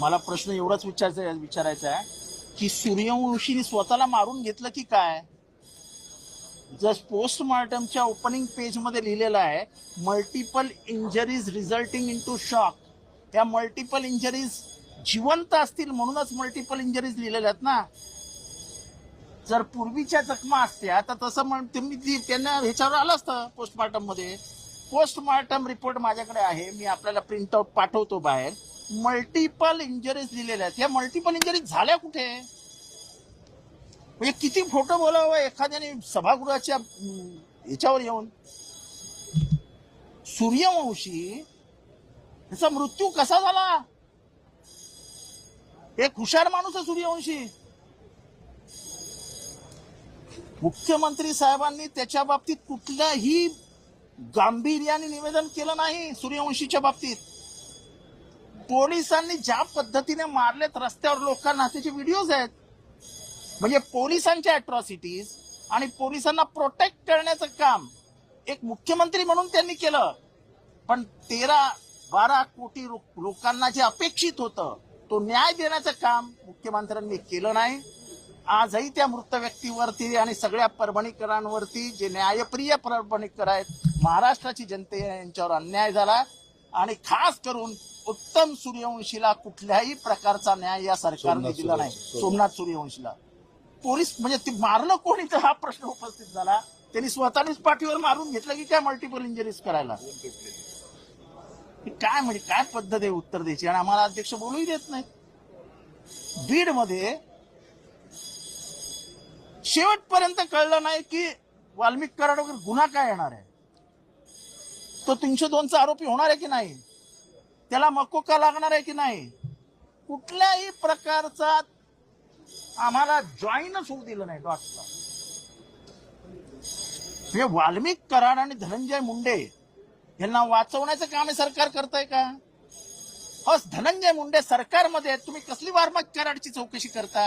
मला प्रश्न एवढाच विचारायचा विचारायचा आहे की सूर्यवंशीने स्वतःला मारून घेतलं की काय? जर पोस्टमॉर्टमच्या ओपनिंग पेजमध्ये लिहिलेलं आहे multiple injuries resulting into shock. या मल्टिपल इंजरीज जिवंत असतील म्हणूनच मल्टिपल इंजरीज लिहिलेल्या आहेत ना. जर पूर्वीच्या जखमा असत्या तर तसं म्हण तुम्ही त्यांना ह्याच्यावर आलं असतं पोस्टमॉर्टममध्ये पोस्टमॉर्टम रिपोर्ट माझ्याकडे आहे मी आपल्याला प्रिंटआउट पाठवतो बाहेर. मल्टिपल इंजरीज लिहिलेल्या आहेत. या मल्टिपल इंजरीज झाल्या कुठे? म्हणजे किती फोटो बोलावं एखाद्याने सभागृहाच्या याच्यावर ह्याच्यावर येऊन? सूर्यवंशी याचा मृत्यू कसा झाला? एक हुशार माणूस आहे सूर्यवंशी. मुख्यमंत्री साहेबांनी त्याच्या बाबतीत कुठल्याही गांभीर्याने निवेदन केलं नाही सूर्यवंशीच्या बाबतीत. पोलिसांनी ज्या पद्धतीने मारलेत रस्त्यावर लोकांना त्याचे व्हिडिओज आहेत. म्हणजे पोलिसांच्या अॅट्रॉसिटीज आणि पोलिसांना प्रोटेक्ट करण्याचं काम एक मुख्यमंत्री म्हणून त्यांनी केलं. पण तेरा बारा कोटी लोकांना जे अपेक्षित होतं तो न्याय देण्याचं काम मुख्यमंत्र्यांनी केलं नाही. आजही त्या मृत व्यक्तीवरती आणि सगळ्या परभणीकरांवरती जे न्यायप्रिय परभणीकर आहेत महाराष्ट्राची जनते यांच्यावर अन्याय झाला. आणि खास करून उत्तम सूर्यवंशीला कुठल्याही प्रकारचा न्याय या सरकारने दिला नाही. सोमनाथ सूर्यवंशीला. पोलीस म्हणजे ते मारलं कोणी तर हा प्रश्न उपस्थित झाला. त्यांनी स्वतःनेच पाठीवर मारून घेतलं की काय मल्टिपल इंजरीज करायला? काय म्हणजे काय पद्धत आहे उत्तर द्यायची? आणि आम्हाला अध्यक्ष बोलूही देत नाही बीडमध्ये शेवटपर्यंत कळलं नाही की वाल्मिक कराडवर गुन्हा काय येणार आहे? तो तीनशे दोनचा आरोपी होणार आहे की नाही? त्याला मकोका लागणार आहे की नाही? कुठल्याही प्रकारचा आम्हाला जॉईनच होऊ दिलं नाही डॉटला हे वाल्मिक कराड आणि धनंजय मुंडे यांना वाचवण्याचं काम हे सरकार करताय का? हो धनंजय मुंडे सरकारमध्ये तुम्ही कसली वाल्मिक कराडची चौकशी करता?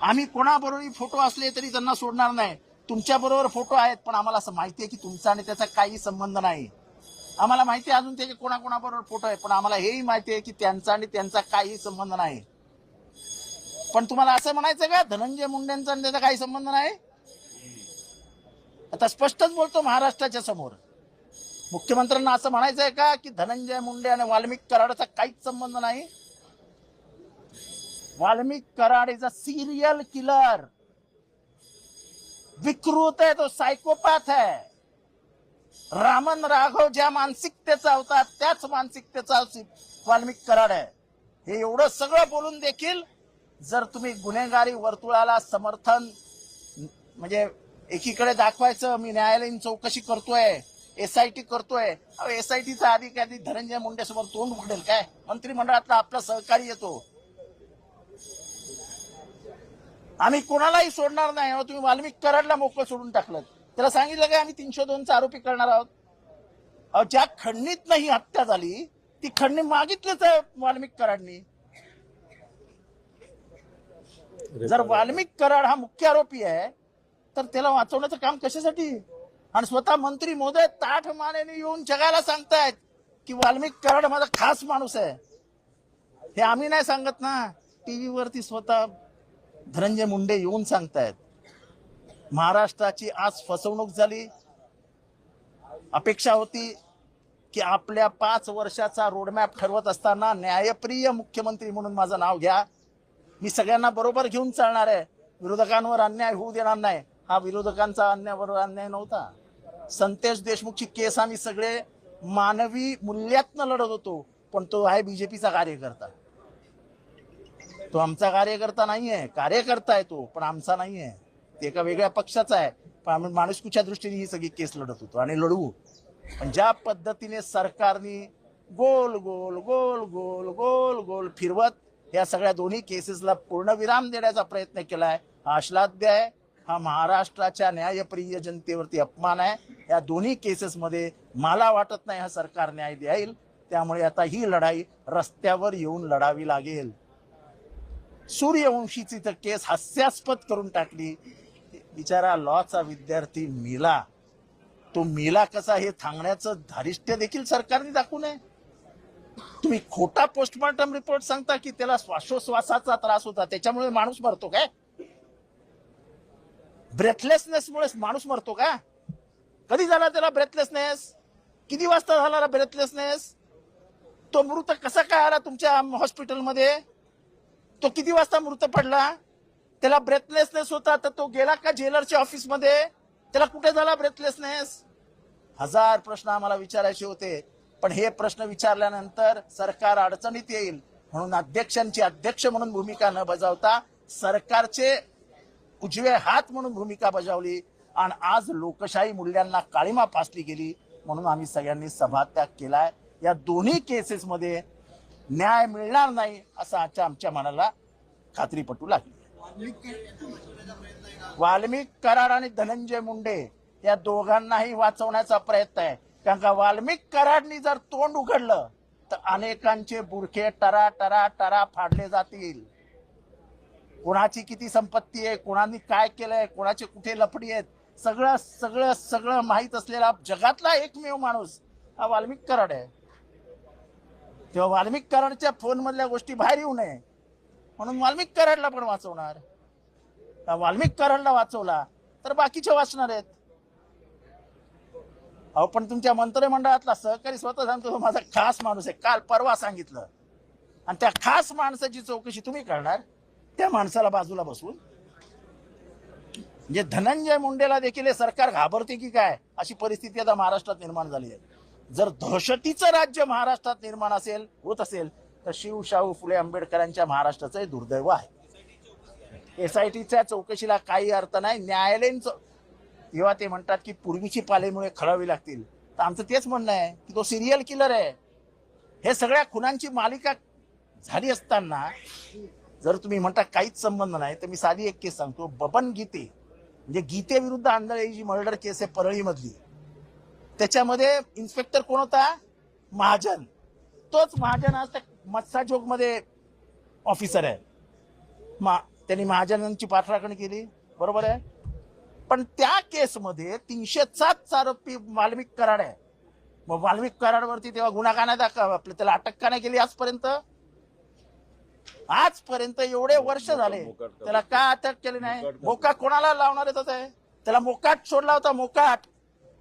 आम्ही कोणाबरोबर फोटो असले तरी त्यांना सोडणार नाही. तुमच्या बरोबर फोटो आहेत पण आम्हाला असं माहिती आहे की तुमचा आणि त्याचा काही संबंध नाही. आम्हाला माहिती आहे अजून त्याचे कोणाकोणाबरोबर फोटो आहे पण आम्हाला हेही माहिती आहे की त्यांचा आणि त्यांचा काही संबंध नाही. पण तुम्हाला असं म्हणायचं का धनंजय मुंडेंचा आणि त्याचा काही संबंध नाही? आता स्पष्टच बोलतो महाराष्ट्राच्या समोर. मुख्यमंत्र्यांना असं म्हणायचं आहे का की धनंजय मुंडे आणि वाल्मिक कराडचा काहीच संबंध नाही? Walmik Karad is a serial killer विकृत आहे तो सायकोपॅथ आहे. रामन राघव ज्या मानसिकतेचा होता त्याच मानसिकतेचा वाल्मिक कराड आहे. हे एवढं सगळं बोलून देखील जर तुम्ही गुन्हेगारी वर्तुळाला समर्थन म्हणजे एकीकडे दाखवायचं मी न्यायालयीन चौकशी करतोय एसआयटी करतोय एसआयटीचा अधिकारी धनंजय मुंडे समोर तोंड उघडेल काय? मंत्रिमंडळातला आपला सहकारी येतो. आम्ही कोणालाही सोडणार नाही. तुम्ही वाल्मिक कराडला मोकळं सोडून टाकलं त्याला सांगितलं काय आम्ही तीनशे दोनचा आरोपी करणार आहोत. अहो, ज्या खंडणीत ही हत्या झाली ती खंडणी मागितलीच आहे वाल्मिक कराडनी जर वाल्मिक कराड हा मुख्य आरोपी आहे तर त्याला वाचवण्याचं काम कशासाठी? आणि स्वतः मंत्री मोदय ताठ मानेने येऊन जगाला सांगतायत की वाल्मिक कराड माझा खास माणूस आहे. हे आम्ही नाही सांगत ना. टीव्ही वरती स्वतः धनंजय मुंडे येऊन सांगतायत महाराष्ट्राची आज फसवणूक झाली. अपेक्षा होती की आपल्या पाच वर्षाचा रोडमॅप ठरवत असताना न्यायप्रिय मुख्यमंत्री म्हणून माझं नाव घ्या. मी सगळ्यांना बरोबर घेऊन चालणार आहे. विरोधकांवर अन्याय होऊ देणार नाही. हा विरोधकांचा अन्यायावर अन्याय नव्हता. संतेश देशमुखची केस आम्ही सगळे मानवी मूल्यातनं लढत होतो पण तो आहे बीजेपीचा कार्यकर्ता. तो आमचा कार्यकर्ता नाहीये. कार्यकर्ता आहे तो पण आमचा नाहीये. ते एका वेगळ्या पक्षाचा आहे. पण आम्ही माणुसकीच्या दृष्टीने ही सगळी केस लढत होतो आणि लढवू? पण ज्या पद्धतीने सरकारने गोल गोल गोल गोल गोल गोल फिरवत या सगळ्या दोन्ही केसेसला पूर्णविराम देण्याचा प्रयत्न केलाय हा आश्लाद्य आहे हा महाराष्ट्राच्या न्यायप्रिय जनतेवरती अपमान आहे. या दोन्ही केसेसमध्ये मला वाटत नाही हा सरकार न्याय देईल. त्यामुळे आता ही लढाई रस्त्यावर येऊन लढावी लागेल. सूर्यवंशीची तर केस हास्यास्पद करून टाकली. बिचारा लॉचा विद्यार्थी मिला. तो मिला कसा हे थांबण्याचं धारिष्ट्य देखील सरकारने दाखवू नये. तुम्ही खोटा पोस्टमॉर्टम रिपोर्ट सांगता की त्याला श्वासोश्वासाचा त्रास होता त्याच्यामुळे माणूस मरतो काय? ब्रेथलेसनेसमुळे माणूस मरतो का? कधी झाला त्याला ब्रेथलेसनेस किती वाजता झाला ब्रेथलेसनेस तो मृत कसा काय आला तुमच्या हॉस्पिटलमध्ये तो किती वाजता मृत पडला? त्याला ब्रेथलेसनेस होता. तर तो गेला का जेलरच्या ऑफिसमध्ये त्याला कुठे झाला ब्रेथलेसनेस हजार प्रश्न आम्हाला विचारायचे होते. पण हे प्रश्न विचारल्यानंतर सरकार अडचणीत येईल म्हणून अध्यक्षांची अध्यक्ष म्हणून भूमिका न बजावता सरकारचे उजवे हात म्हणून भूमिका बजावली आणि आज लोकशाही मूल्यांना काळीमा फासली गेली म्हणून आम्ही सगळ्यांनी सभात्याग केलाय. या दोन्ही केसेसमध्ये न्याय मिळणार नाही असं आजच्या आमच्या मनाला खात्री पटू लागली. वाल्मिक कराड आणि धनंजय मुंडे या दोघांनाही वाचवण्याचा प्रयत्न आहे. कारण का वाल्मिक कराडनी जर तोंड उघडलं तर अनेकांचे बुरखे टरा टरा टरा फाडले जातील. कोणाची किती संपत्ती आहे कोणाने काय केलंय कोणाचे कुठे लफडी आहेत सगळं सगळं सगळं माहीत असलेला जगातला एकमेव माणूस हा वाल्मिक कराड आहे. तेव्हा वाल्मिक कराडच्या फोनमधल्या गोष्टी बाहेर येऊ नये. म्हणून वाल्मिक कराडला पण वाचवणार. वाल्मिक कराडला वाचवला तर बाकीचे वाचणार आहेत. अहो पण तुमच्या मंत्रिमंडळातला सहकारी स्वतः सांगतो तो माझा खास माणूस आहे. काल परवा सांगितलं. आणि त्या खास माणसाची चौकशी तुम्ही करणार त्या माणसाला बाजूला बसवून म्हणजे धनंजय मुंडेला देखील हे सरकार घाबरते की काय? अशी परिस्थिती आता महाराष्ट्रात निर्माण झाली आहे. जर दहशतीचं राज्य महाराष्ट्रात निर्माण असेल होत असेल तर शिव शाहू फुले आंबेडकरांच्या महाराष्ट्राचं हे दुर्दैव आहे. एस आय टीच्या चौकशीला काही अर्थ नाही. न्यायालयीन तेव्हा ते म्हणतात की पूर्वीची पालेमुळे खळावी लागतील. तर आमचं तेच म्हणणं आहे की तो सिरियल किलर आहे. हे सगळ्या खुनांची मालिका झाली असताना जर तुम्ही म्हणता काहीच संबंध नाही तर मी साधी एक केस सांगतो. बबन गीते म्हणजे गीते विरुद्ध आंधळे जी मर्डर केस आहे परळीमधली. त्याच्यामध्ये इन्स्पेक्टर कोण होता? महाजन. तोच महाजन आज त्या मध्ये ऑफिसर आहे. मा त्यांनी महाजनांची पाठराखण केली. बरोबर आहे? पण त्या केसमध्ये तीनशे सात आरोपी वाल्मिक कराड आहे. मग वाल्मिक कराडवरती तेव्हा गुन्हा का नाही दाखव आपलं त्याला अटक का नाही केली आजपर्यंत? आजपर्यंत एवढे वर्ष झाले. त्याला का अटक केली नाही? मोकाट कोणाला लावणार आहे? त्याला मोकाट सोडला होता मोकाट.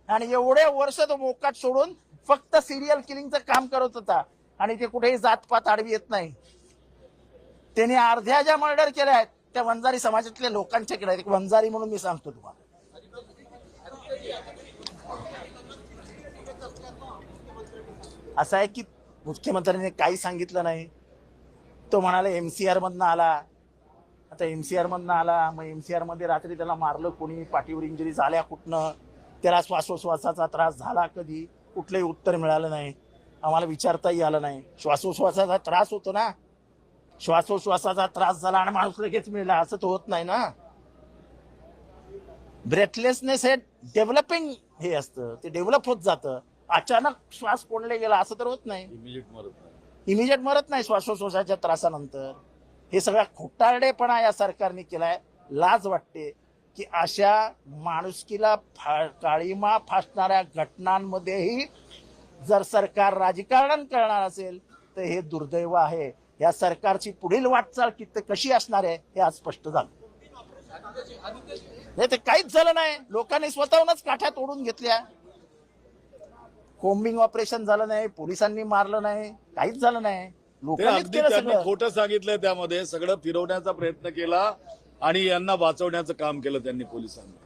आणि एवढे वर्ष तो मोकाट सोडून फक्त सिरियल किलिंगचं काम करत होता. आणि ते कुठेही जातपात आडवी येत नाही. त्यांनी अर्ध्या ज्या मर्डर केल्या आहेत त्या वंजारी समाजातल्या लोकांच्या केल्या आहेत. वंजारी म्हणून मी सांगतो तुम्हाला. असं आहे की मुख्यमंत्र्यांनी काही सांगितलं नाही. तो म्हणाला एमसीआर मधनं आला. आता एमसीआर मधनं आला. मग एमसीआरमध्ये रात्री त्याला मारलं कोणी पाठीवर इंजुरी झाल्या कुठनं? त्याला श्वासोश्वासाचा त्रास झाला कधी? कुठलंही उत्तर मिळालं नाही. आम्हाला विचारताही आलं नाही. श्वासोश्वासाचा त्रास होतो ना. श्वासोश्वासाचा त्रास झाला आणि माणूस लगेच मिळला असं तर होत नाही ना. ब्रेथलेसनेस हे डेव्हलपिंग हे असतं. ते डेव्हलप होत जातं. अचानक श्वास कोंडले गेला असं तर होत नाही. इमिजिएट मरत नाही. इमिजिएट मरत नाही श्वासोश्वासाच्या त्रासानंतर. हे सगळा खोटारडेपणा या सरकारने केलाय. लाज वाटते. की अशा माणुसकीला फा काळीमा फासणाऱ्या घटनांमध्येही जर सरकार राजकारण करणार असेल तर हे दुर्दैव आहे. या सरकारची पुढील वाटचाल किती कशी असणार आहे हे आज स्पष्ट झालं. नाही ते काहीच झालं नाही. लोकांनी स्वतःहूनच काठ्या तोडून घेतल्या. कोम्बिंग ऑपरेशन झालं नाही पोलिसांनी मारलं नाही काहीच झालं नाही. सगळं. खोटं सांगितलंय त्यामध्ये. सगळं फिरवण्याचा प्रयत्न केला. आणि यांना वाचवण्याचं काम केलं त्यांनी पोलिसांनी.